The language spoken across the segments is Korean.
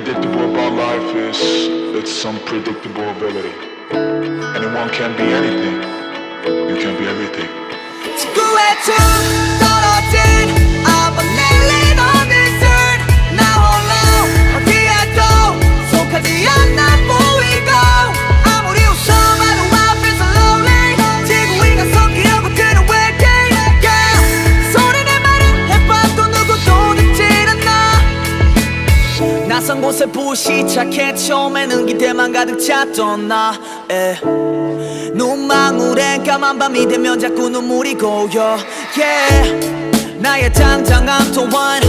life is its unpredictable ability. Anyone can be anything. You can be everything. 지구 낯선 곳에 부시 착해 처음에는 기대만 가득 찼던 나 에. 눈망울엔 까만 밤이 되면 자꾸 눈물이 고여 yeah. 나의 당당한 또한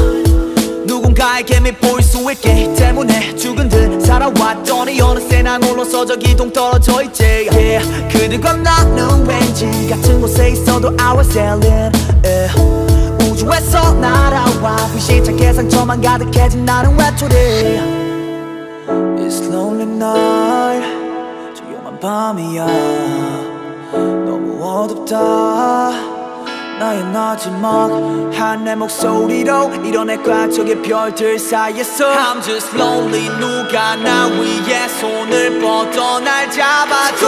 누군가에게 밑보일 수 있기 때문에 죽은 듯 살아왔더니 어느새 난 홀로서 저기 동 떨어져 있지 yeah. 그들과 나는 왠지 같은 곳에 있어도 I was alien 시착해 상처만 가득해진 나는 외톨이. It's lonely night. 조용한 밤이야. 너무 어둡다. 나의 마지막. 한내 목소리로 이뤄낼까 저기 별들 사이에서. I'm just lonely. 누가 나 위에 손을 뻗어 날 잡아줘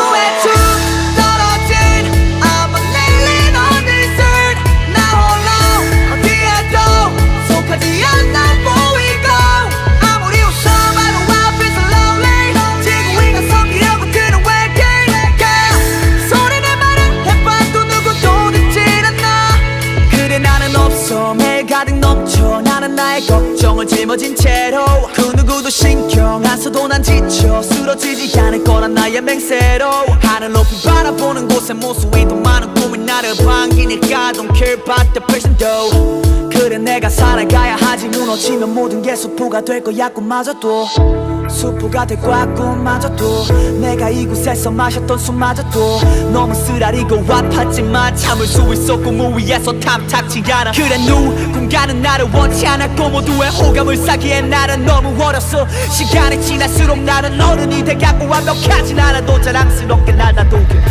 걱정을 짊어진 채로 그 누구도 신경 안 써도 난 지쳐 쓰러지지 않을 거란 나의 맹세로 하늘 높이 바라보는 곳에 모습이 더 많은 꿈이 나를 반기니까 Don't care about the person though. 그래 내가 살아가야 하지 무너지면 모든 게 수포가 될 거야 꿈마저도 수포가 될 거야 꿈마저도 내가 이곳에서 마셨던 술마저도 너무 쓰라리고 아팠지만 참을 수 있었고 무 위에서 탐탁지 않아. 그래 누군가는 나를 원치 않았고 모두의 호감을 사기엔 나는 너무 어렸어. 시간이 지날수록 나는 어른이 돼가고 완벽하진 않아도 자랑스럽게 날 놔두게.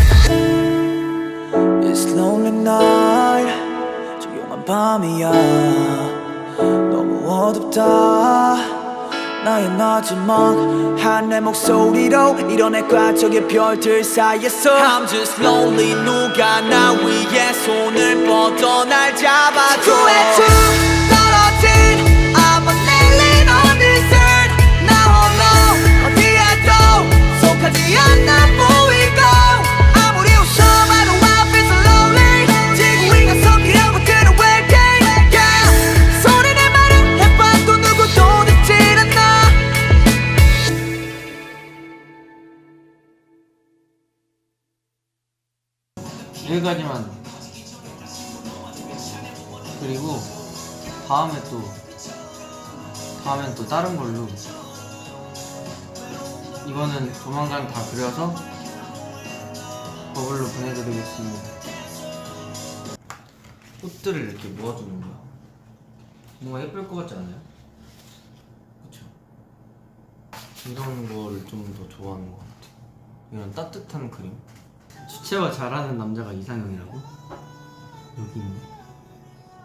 It's lonely night. 조용한 밤이야. 너무 어둡다 나의 마지막 한내 목소리로 이뤄낼까 저기 별들 사이에서 I'm just lonely 누가 나 위에 손을 뻗어 날 잡아줘 여기까지만. 그리고 다음에 또 다음엔 또 다른 걸로. 이거는 조만간 다 그려서 버블로 보내드리겠습니다. 꽃들을 이렇게 모아주는 거야? 뭔가 예쁠 것 같지 않아요? 그쵸? 이런 거를 좀더 좋아하는 것 같아. 이런 따뜻한 그림 주체와 잘하는 남자가 이상형이라고? 여기 있네